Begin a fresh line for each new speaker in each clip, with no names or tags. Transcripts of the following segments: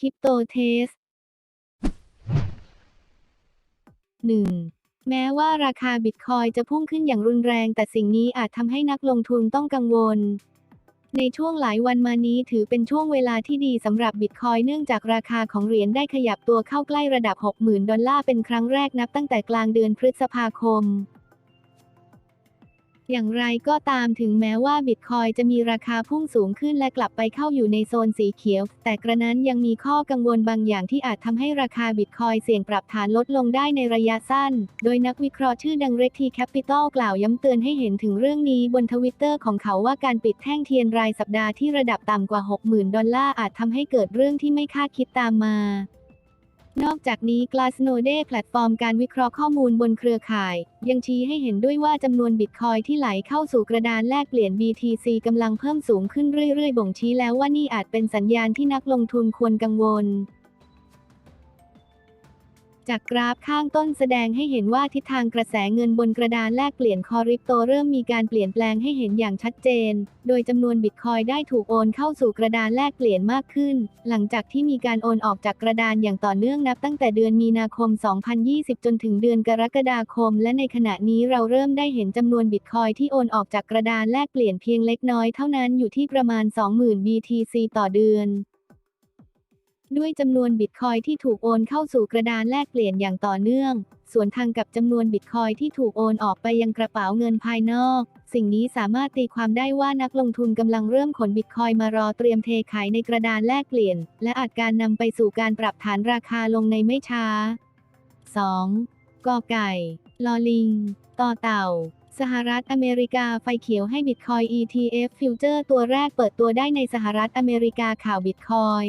คริปโตเทส 1. แม้ว่าราคาบิตคอยจะพุ่งขึ้นอย่างรุนแรง แต่สิ่งนี้อาจทำให้นักลงทุนต้องกังวล ในช่วงหลายวันมานี้ถือเป็นช่วงเวลาที่ดีสำหรับบิตคอยเนื่องจากราคาของเหรียญได้ขยับตัวเข้าใกล้ระดับ 60,000 ดอลลาร์เป็นครั้งแรกนับตั้งแต่กลางเดือนพฤษภาคม อย่างไรก็ตามถึงแม้ว่าบิตคอยจะมีราคาพุ่งสูงขึ้นและกลับไปเข้าอยู่ในโซนสีเขียว แต่กระนั้นยังมีข้อกังวลบางอย่างที่อาจทำให้ราคาบิตคอยเสี่ยงปรับฐานลดลงได้ในระยะสั้น โดยนักวิเคราะห์ชื่อดังเร t ทีแคปิตอลกล่าวย้ำเตือนให้เห็นถึงเรื่องนี้บนทวิตเตอร์ของเขาว่าการปิดแท่งเทียนรายสัปดาห์ที่ระดับต่ำกว่า 60,000 ดอลลาร์อาจทำให้เกิดเรื่องที่ไม่คาดคิดตามมา นอกจากนี้ Glassnode แพลตฟอร์มการวิเคราะห์ข้อมูลบนเครือข่าย ยังชี้ให้เห็นด้วยว่าจำนวนบิตคอยที่ไหลเข้าสู่กระดานแลกเปลี่ยน BTC กำลังเพิ่มสูงขึ้นเรื่อยๆ บ่งชี้แล้วว่านี่อาจเป็นสัญญาณที่นักลงทุนควรกังวล จากกราฟข้างต้นแสดงให้เห็นว่าทิศทางกระแสเงินบนกระดานแลกเปลี่ยนคอริปโตเริ่มมีการเปลี่ยนแปลงให้เห็นอย่างชัดเจน โดยจำนวนบิตคอยได้ถูกโอนเข้าสู่กระดานแลกเปลี่ยนมากขึ้น หลังจากที่มีการโอนออกจากกระดานอย่างต่อเนื่องนับตั้งแต่เดือนมีนาคม 2020 จนถึงเดือนกรกฎาคม และในขณะนี้เราเริ่มได้เห็นจำนวนบิตคอยที่โอนออกจากกระดานแลกเปลี่ยนเพียงเล็กน้อยเท่านั้นอยู่ที่ประมาณ 20,000 BTC ต่อเดือน ด้วยจำนวนบิตคอยที่ถูกโอนเข้าสู่กระดานแลกเปลี่ยนอย่างต่อเนื่อง ส่วนทางกับจำนวนบิตคอยที่ถูกโอนออกไปยังกระเป๋าเงินภายนอก สิ่งนี้สามารถตีความได้ว่านักลงทุนกำลังเริ่มขนบิตคอยมารอเตรียมเทขายในกระดานแลกเปลี่ยน และอาจการนำไปสู่การปรับฐานราคาลงในไม่ช้า 2. กอไก่ ลอลิง ต่อเต่าสหรัฐอเมริกาไฟเขียวให้บิตคอย ETF ฟิวเจอร์ตัวแรกเปิดตัวได้ในสหรัฐอเมริกาข่าวบิตคอย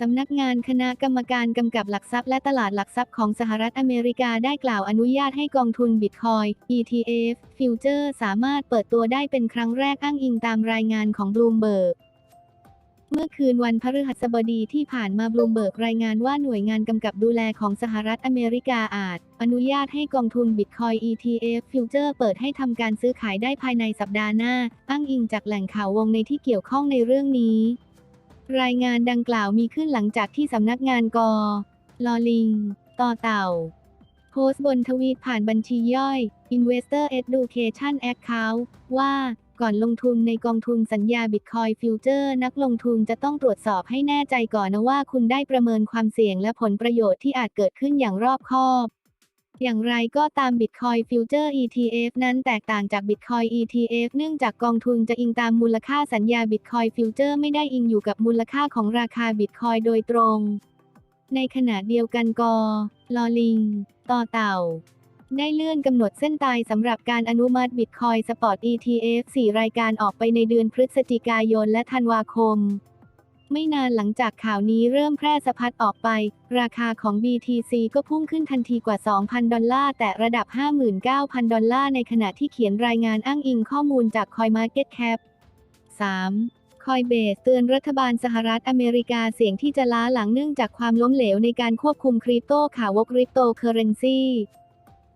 สำนักงานคณะกรรมการกำกับหลักทรัพย์และตลาดหลักทรัพย์ของสหรัฐอเมริกาได้กล่าวอนุญาตให้กองทุนบิตคอย ETF ฟิวเจอร์สามารถเปิดตัวได้เป็นครั้งแรกอ้างอิงตามรายงานของบลูมเบิร์กเมื่อคืนวันพฤหัสบดีที่ผ่านมาบลูมเบิร์กรายงานว่าหน่วยงานกำกับดูแลของสหรัฐอเมริกาอาจ อนุญาตให้กองทุนบิตคอย ETF ฟิวเจอร์เปิดให้ทำการซื้อขายได้ภายในสัปดาห์หน้า อ้างอิงจากแหล่งข่าววงในที่เกี่ยวข้องในเรื่องนี้ รายงานดังกล่าวมีขึ้นหลังจากที่สำนักงานกอลอลิง ต่อเต่า โพสต์บนทวีตผ่านบัญชีย่อย Investor Education Account ว่าก่อนลงทุนในกองทุนสัญญา Bitcoin Future นักลงทุนจะต้องตรวจสอบให้แน่ใจก่อนนะว่าคุณได้ประเมินความเสี่ยงและผลประโยชน์ที่อาจเกิดขึ้นอย่างรอบคอบ อย่างไรก็ตาม Bitcoin Future ETF นั้นแตกต่างจาก Bitcoin ETF เนื่องจากกองทุนจะอิงตามมูลค่าสัญญา Bitcoin Future ไม่ได้อิงอยู่กับมูลค่าของราคา Bitcoin โดยตรง ในขณะเดียวกันกอลอลิง ต่อเต่า ได้เลื่อนกำหนดเส้นตายสำหรับการอนุมัติ Bitcoin Spot ETF 4 รายการออกไปในเดือนพฤศจิกายนและธันวาคม ไม่นานหลังจากข่าวนี้เริ่มแพร่สะพัดออกไป ราคาของ BTC ก็พุ่งขึ้นทันทีกว่า 2,000 ดอลลาร์ แต่ระดับ 59,000 ดอลลาร์ ในขณะที่เขียนรายงานอ้างอิงข้อมูลจาก CoinMarketCap 3. Coinbase เตือนรัฐบาลสหรัฐอเมริกาเสี่ยงที่จะล้าหลังเนื่องจากความล้มเหลวในการควบคุมคริปโตข่าววกคริปโตเคอเรนซี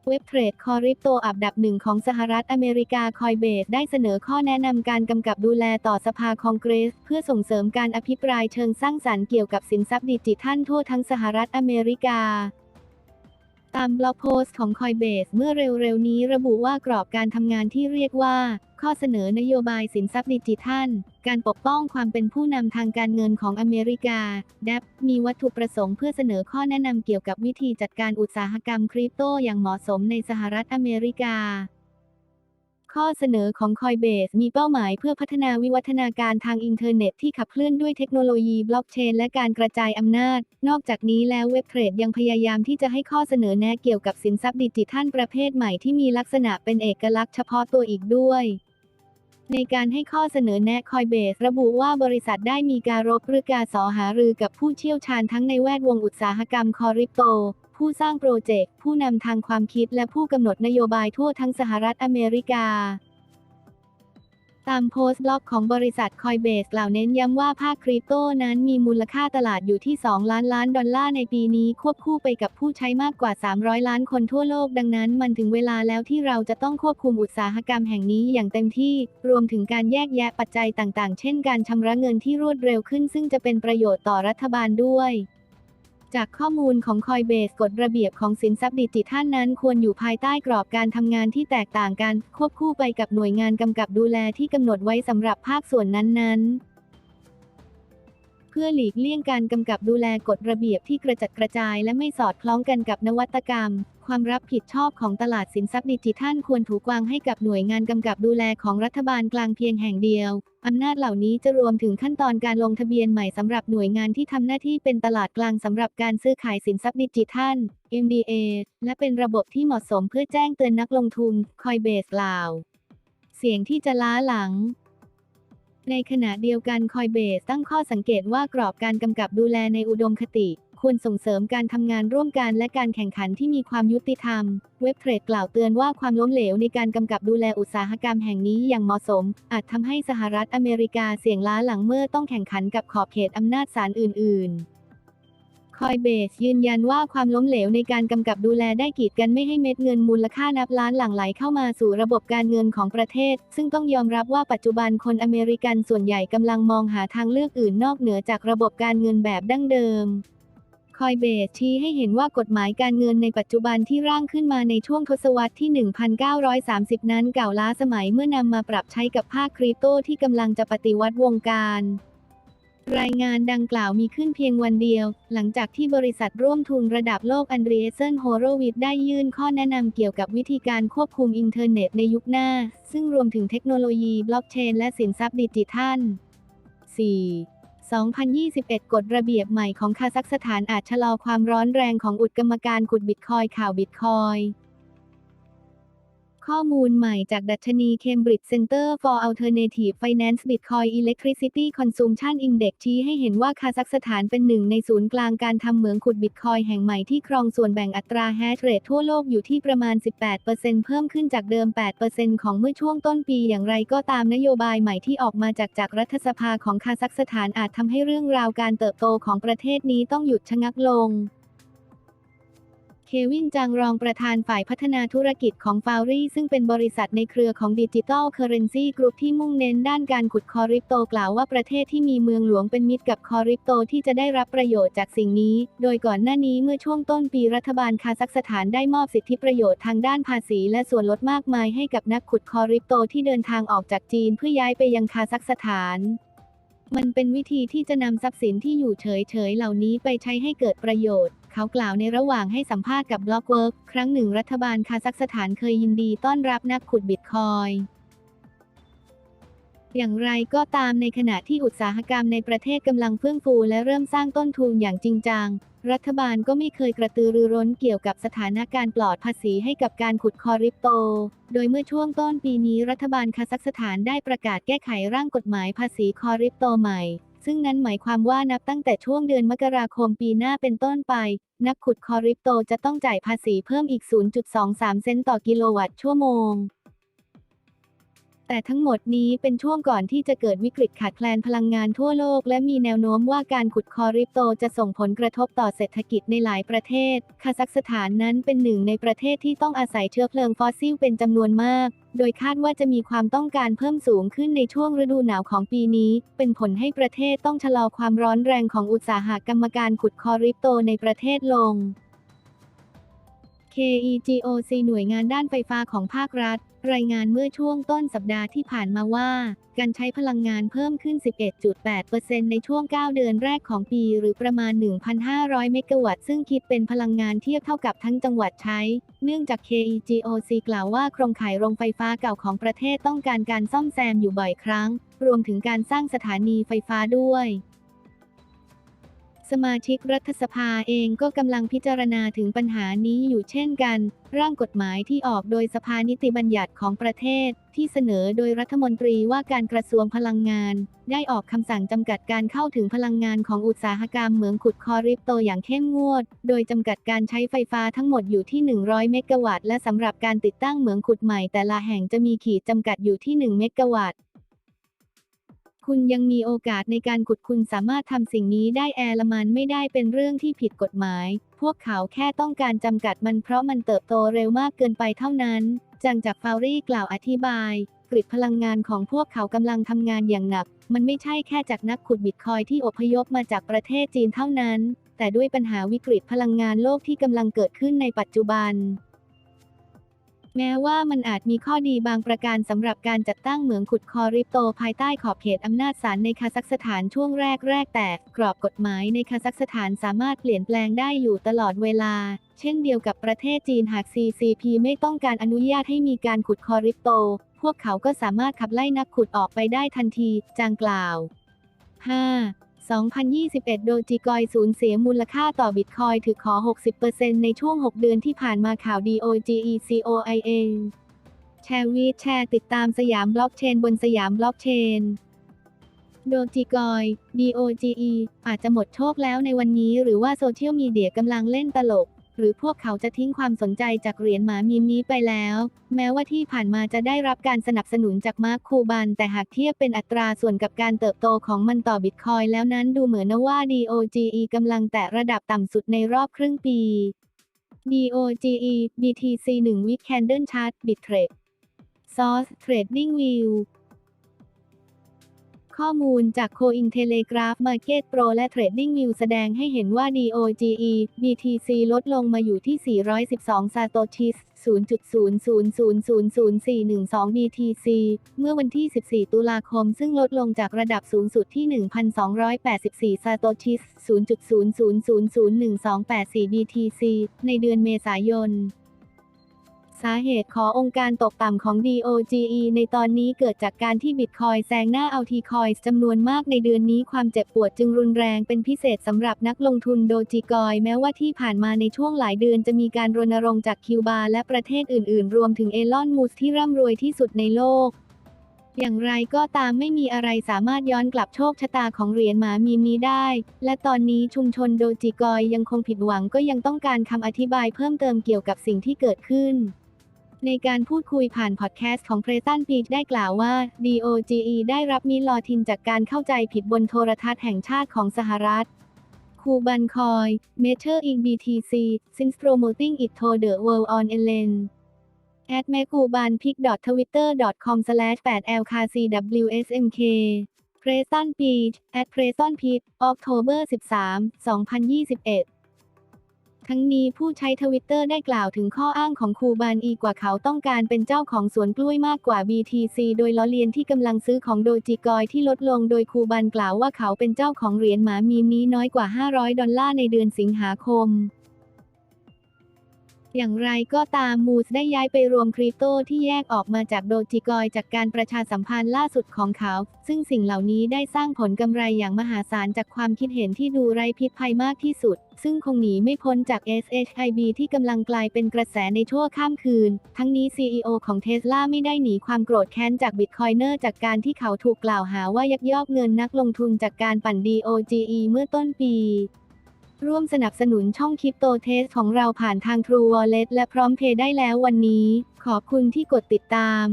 เว็บเทรดคอริปโตอันดับหนึ่งของสหรัฐอเมริกาคอยเบสได้เสนอข้อแนะนำการกำกับดูแลต่อสภาคองเกรส เพื่อส่งเสริมการอภิปรายเชิงสร้างสรรค์เกี่ยวกับสินทรัพย์ดิจิทัลทั่วทั้งสหรัฐอเมริกา ตามบล็อกโพสต์ของคอยเบสเมื่อเร็วๆนี้ระบุว่ากรอบการทำงานที่เรียกว่า ข้อเสนอนโยบายสินทรัพย์ดิจิทัล การปกป้องความเป็นผู้นำทางการเงินของอเมริกา DAP มีวัตถุประสงค์เพื่อเสนอข้อแนะนำเกี่ยวกับวิธีจัดการอุตสาหกรรมคริปโตอย่างเหมาะสมในสหรัฐอเมริกา ข้อเสนอของ Coinbase มีเป้าหมายเพื่อพัฒนาวิวัฒนาการทางอินเทอร์เน็ตที่ขับเคลื่อนด้วยเทคโนโลยีบล็อกเชนและการกระจายอำนาจ นอกจากนี้แล้วเว็บเทรดยังพยายามที่จะให้ข้อเสนอแนะเกี่ยวกับสินทรัพย์ดิจิทัลประเภทใหม่ที่มีลักษณะเป็นเอกลักษณ์เฉพาะตัวอีกด้วยในการให้ข้อเสนอแนะ Coinbase ระบุว่าบริษัทได้มีการรบหรือการสอหารือกับผู้เชี่ยวชาญทั้งในแวดวงอุตสาหกรรมคอริปโต ผู้สร้างโปรเจกต์ ผู้นำทางความคิดและผู้กำหนดนโยบายทั่วทั้งสหรัฐอเมริกา ตามโพสต์บล็อกของบริษัท Coinbase กล่าวเน้นย้ำว่าภาคคริปโตนั้นมีมูลค่าตลาดอยู่ที่ 2 ล้านล้านดอลลาร์ในปีนี้ควบคู่ไปกับผู้ใช้มากกว่า 300 ล้านคนทั่วโลกดังนั้นมันถึงเวลาแล้วที่เราจะต้องควบคุมอุตสาหกรรมแห่งนี้อย่างเต็มที่ รวมถึงการแยกแยะปัจจัยต่างๆ เช่น การชำระเงินที่รวดเร็วขึ้น ซึ่งจะเป็นประโยชน์ต่อรัฐบาลด้วย จากข้อมูลของคอยเบสกฎระเบียบของสินทรัพย์ดิจิทัลนั้นควรอยู่ภายใต้กรอบการทำงานที่แตกต่างกัน ควบคู่ไปกับหน่วยงานกำกับดูแลที่กำหนดไว้สำหรับภาคส่วนนั้นๆ พื่อหลีกเลี่ยงการกำกับดูแลกฎระเบียบที่กระจัดกระจาย และไม่สอดคล้องกันกับนวัตกรรม ความรับผิดชอบของตลาดสินทรัพย์ดิจิทัลควรถูกวางให้กับหน่วยงานกำกับดูแลของรัฐบาลกลางเพียงแห่งเดียว อำนาจเหล่านี้จะรวมถึงขั้นตอนการลงทะเบียนใหม่สำหรับหน่วยงานที่ทำหน้าที่เป็นตลาดกลางสำหรับการซื้อขายสินทรัพย์ดิจิทัล MDA และเป็นระบบที่เหมาะสมเพื่อแจ้งเตือนนักลงทุน Coinbase กล่าว เสียงที่จะล้าหลัง ในขณะเดียวกันคอยเบสตั้งข้อสังเกตว่ากรอบการกำกับดูแลในอุดมคติ ควรส่งเสริมการทำงานร่วมกันและการแข่งขันที่มีความยุติธรรม เว็บเทรดกล่าวเตือนว่าความล้มเหลวในการกำกับดูแลอุตสาหกรรมแห่งนี้อย่างเหมาะสม อาจทำให้สหรัฐอเมริกาเสี่ยงล้าหลังเมื่อต้องแข่งขันกับขอบเขตอำนาจศาลอื่น ๆ Coinbase ยืนยันว่าความล้มเหลวในการกำกับดูแลได้กีดกันไม่ให้เม็ดเงินมูลค่านับล้านหลั่งไหลเข้ามาสู่ระบบการเงินของประเทศ ซึ่งต้องยอมรับว่าปัจจุบันคนอเมริกันส่วนใหญ่กำลังมองหาทางเลือกอื่นนอกเหนือจากระบบการเงินแบบดั้งเดิม Coinbase ชี้ให้เห็นว่ากฎหมายการเงินในปัจจุบันที่ร่างขึ้นมาในช่วงทศวรรษที่ 1930 นั้นเก่าล้าสมัยเมื่อนำมาปรับใช้กับภาคคริปโตที่กำลังจะปฏิวัติวงการ รายงานดังกล่าวมีขึ้นเพียงวันเดียว หลังจากที่บริษัทร่วมทุนระดับโลกอันเดรเซนโฮโรวิทได้ยื่นข้อแนะนำเกี่ยวกับวิธีการควบคุมอินเทอร์เน็ตในยุคหน้า ซึ่งรวมถึงเทคโนโลยีบล็อกเชนและสินทรัพย์ดิจิทัล 4. 2021 กฎระเบียบใหม่ของคาซัคสถานอาจชะลอความร้อนแรงของอุดกรรมการขุดบิตคอยข่าวบิตคอย ข้อมูลใหม่จากดัชนี Cambridge Center for Alternative Finance Bitcoin Electricity Consumption Index ชี้ให้เห็นว่าคาซัคสถานเป็นหนึ่งในศูนย์กลางการทำเหมืองขุดบิตคอยแห่งใหม่ที่ครองส่วนแบ่งอัตราแฮชเรททั่วโลกอยู่ที่ประมาณ 18%เพิ่มขึ้นจากเดิม 8%ของเมื่อช่วงต้นปีอย่างไรก็ตามนโยบายใหม่ที่ออกมาจากจากรัฐสภาของคาซัคสถานอาจทำให้เรื่องราวการเติบโตของประเทศนี้ต้องหยุดชะงักลง เควินจางรองประธานฝ่ายพัฒนาธุรกิจของฟาวรี่ซึ่งเป็นบริษัทในเครือของดิจิทัลเคอร์เรนซีกรุ๊ปที่มุ่งเน้นด้านการขุดคอริปโตกล่าวว่าประเทศที่มีเมืองหลวงเป็นมิตรกับคอริปโตที่จะได้รับประโยชน์จากสิ่งนี้ โดยก่อนหน้านี้เมื่อช่วงต้นปีรัฐบาลคาซัคสถานได้มอบสิทธิประโยชน์ทางด้านภาษี และส่วนลดมากมายให้กับนักขุดคอริปโตที่เดินทางออกจากจีนเพื่อย้ายไปยังคาซัคสถานมันเป็นวิธีที่จะนำทรัพย์สินที่อยู่เฉยๆ เหล่านี้ไปใช้ให้เกิดประโยชน์ เขากล่าวในระหว่างให้สัมภาษณ์กับบล็อกเวิร์กครั้งหนึ่งรัฐบาลคาซัคสถานเคยยินดีต้อนรับนักขุดบิตคอยอย่างไรก็ตามในขณะที่อุตสาหกรรมในประเทศกำลังเฟื่องฟูและเริ่มสร้างต้นทุนอย่างจริงจัง รัฐบาลก็ไม่เคยกระตือรือร้นเกี่ยวกับสถานการณ์ปลอดภาษีให้กับการขุดคอริปโต โดยเมื่อช่วงต้นปีนี้รัฐบาลคาซัคสถานได้ประกาศแก้ไขร่างกฎหมายภาษีคอริปโตใหม่ ซึ่งนั้นหมายความว่านับตั้งแต่ช่วงเดือนมกราคมปีหน้าเป็นต้นไป นักขุดคอริปโตจะต้องจ่ายภาษีเพิ่มอีก 0.23 เซนต์ต่อกิโลวัตต์ชั่วโมง แต่ทั้งหมดนี้เป็นช่วงก่อนที่จะเกิดวิกฤตขาดแคลนพลังงานทั่วโลก และมีแนวโน้มว่าการขุดคอริปโตจะส่งผลกระทบต่อเศรษฐกิจในหลายประเทศ คาซัคสถานนั้นเป็นหนึ่งในประเทศที่ต้องอาศัยเชื้อเพลิงฟอสซิลเป็นจำนวนมาก โดยคาดว่าจะมีความต้องการเพิ่มสูงขึ้นในช่วงฤดูหนาวของปีนี้ เป็นผลให้ประเทศต้องชะลอความร้อนแรงของอุตสาหกรรมการขุดคอริปโตในประเทศลง KEGOC หน่วยงานด้านไฟฟ้าของภาครัฐ รายงานเมื่อช่วงต้นสัปดาห์ที่ผ่านมาว่า การใช้พลังงานเพิ่มขึ้น 11.8%ในช่วง 9 เดือนแรกของปีหรือประมาณ 1,500 เมกะวัตต์ซึ่งคิดเป็นพลังงานเทียบเท่ากับทั้งจังหวัดใช้ เนื่องจาก KEGOC กล่าวว่าโครงข่ายโรงไฟฟ้าเก่าของประเทศต้องการการซ่อมแซมอยู่บ่อยครั้ง รวมถึงการสร้างสถานีไฟฟ้าด้วย สมาชิกรัฐสภาเองก็กำลังพิจารณาถึงปัญหานี้อยู่เช่นกัน ร่างกฎหมายที่ออกโดยสภานิติบัญญัติของประเทศ ที่เสนอโดยรัฐมนตรีว่าการกระทรวงพลังงาน ได้ออกคำสั่งจำกัดการเข้าถึงพลังงานของอุตสาหกรรมเหมืองขุดคอริปโตอย่างเข้มงวด โดยจำกัดการใช้ไฟฟ้าทั้งหมดอยู่ที่ 100 เมกะวัตต์และสำหรับการติดตั้งเหมืองขุดใหม่แต่ละแห่งจะมีขีดจำกัดอยู่ที่ 1 เมกะวัตต์ คุณยังมีโอกาสในการขุดคุณสามารถทำสิ่งนี้ได้แอลมันไม่ได้เป็นเรื่องที่ผิดกฎหมาย พวกเขาแค่ต้องการจำกัดมันเพราะมันเติบโตเร็วมากเกินไปเท่านั้นจังจากฟาวรี่กล่าวอธิบาย กริดพลังงานของพวกเขากำลังทำงานอย่างหนัก มันไม่ใช่แค่จากนักขุดบิตคอยที่อพยพมาจากประเทศจีนเท่านั้น แต่ด้วยปัญหาวิกฤตพลังงานโลกที่กำลังเกิดขึ้นในปัจจุบัน แม้ว่ามันอาจมีข้อดีบางประการสำหรับการจัดตั้งเหมืองขุดคอริปโตภายใต้ขอบเขตอำนาจศาลในคาซัคสถานช่วงแรกแรกแต่กรอบกฎหมายในคาซัคสถานสามารถเปลี่ยนแปลงได้อยู่ตลอดเวลา เช่นเดียวกับประเทศจีนหาก CCP ไม่ต้องการอนุญาตให้มีการขุดคอริปโต พวกเขาก็สามารถขับไล่นักขุดออกไปได้ทันที จางกล่าว 5. 2021 โดจิกอยสูญเสียมูลค่าต่อบิตคอยถือขอ 60%ในช่วง 6 เดือนที่ผ่านมาข่าว DOGECOIA แชร์วีดแชร์ติดตามสยามบล็อกเชนบนสยามบล็อกเชนโดจิกอย DOGE อาจจะหมดโชคแล้วในวันนี้หรือว่าโซเชียลมีเดียกำลังเล่นตลก หรือพวกเขาจะทิ้งความสนใจจากเหรียญหมามีมนี้ไปแล้ว แม้ว่าที่ผ่านมาจะได้รับการสนับสนุนจากมาร์คคูบัน แต่หากเทียบเป็นอัตราส่วนกับการเติบโตของมันต่อบิตคอยแล้วนั้นดูเหมือนนะว่า DOGE กำลังแตะระดับต่ำสุดในรอบครึ่งปี DOGE BTC 1 Week Candle Chart Bitrate Source Trading View ข้อมูลจาก Cointelegraph Market Pro และ TradingView แสดงให้เห็นว่า DOGE BTC ลดลงมาอยู่ที่ 412 satoshi 0.00000412 BTC เมื่อวันที่ 14 ตุลาคม ซึ่งลดลงจากระดับสูงสุดที่ 1,284 satoshi 0.00001284 BTC ในเดือนเมษายน สาเหตุขอองค์การตกต่ำของ DOGE ในตอนนี้เกิดจากการที่บิตคอยแซงหน้าเอาทีคอยจำนวนมากในเดือนนี้ความเจ็บปวดจึงรุนแรงเป็นพิเศษสำหรับนักลงทุนโดจิกอยแม้ว่าที่ผ่านมาในช่วงหลายเดือนจะมีการรณรงค์จากคิวบาและประเทศอื่นๆ รวมถึงเอลอนมูสที่ร่ำรวยที่สุดในโลกอย่างไรก็ตามไม่มีอะไรสามารถย้อนกลับโชคชะตาของเหรียญหมามีมนี้ได้ และตอนนี้ชุมชนโดจิกอยยังคงผิดหวังก็ยังต้องการคำอธิบายเพิ่มเติมเกี่ยวกับสิ่งที่เกิดขึ้น ในการพูดคุยผ่านพอดแคสต์ของเพรตันปีได้กล่าวว่า DOGE ได้รับมิลอทินจากการเข้าใจผิดบนโทรทัศน์แห่งชาติของสหรัฐคูบันคอย Measure in BTC since promoting it to the world on Ellen at m a c u b a n p i c twitter com 8 lkcwsmk Preston Peach at Preston Peach October 13, 2021ทั้งนี้ั้งนี้ผู้ใช้ทวิตเตอร์ได้กล่าวถึงข้ออ้างของคูบานอีกว่าเขาต้องการเป็นเจ้าของสวนกล้วยมากกว่า BTC โดยล้อเลียนที่กำลังซื้อของโดจิกอยที่ลดลงโดยคูบานกล่าวว่าเขาเป็นเจ้าของเหรียญหมามีมนี้น้อยกว่า 500 ดอลลาร์ในเดือนสิงหาคม อย่างไรก็ตามมูสได้ย้ายไปรวมคริปโตที่แยกออกมาจากโดจิกอยจากการประชาสัมพันธ์ล่าสุดของเขา ซึ่งสิ่งเหล่านี้ได้สร้างผลกำไรอย่างมหาศาลจากความคิดเห็นที่ดูไร้พิษภัยมากที่สุด ซึ่งคงหนีไม่พ้นจาก SHIB ที่กำลังกลายเป็นกระแสในชั่วข้ามคืน ทั้งนี้ CEO ของเทสลาไม่ได้หนีความโกรธแค้นจากบิตคอยเนอร์จากการที่เขาถูกกล่าวหาว่ายักยอกเงินนักลงทุนจากการปั่น DOGE เมื่อต้นปี ร่วมสนับสนุนช่องคริปโตเทสของเราผ่านทาง True Wallet และพร้อมเพย์ได้แล้ววันนี้ ขอบคุณที่กดติดตาม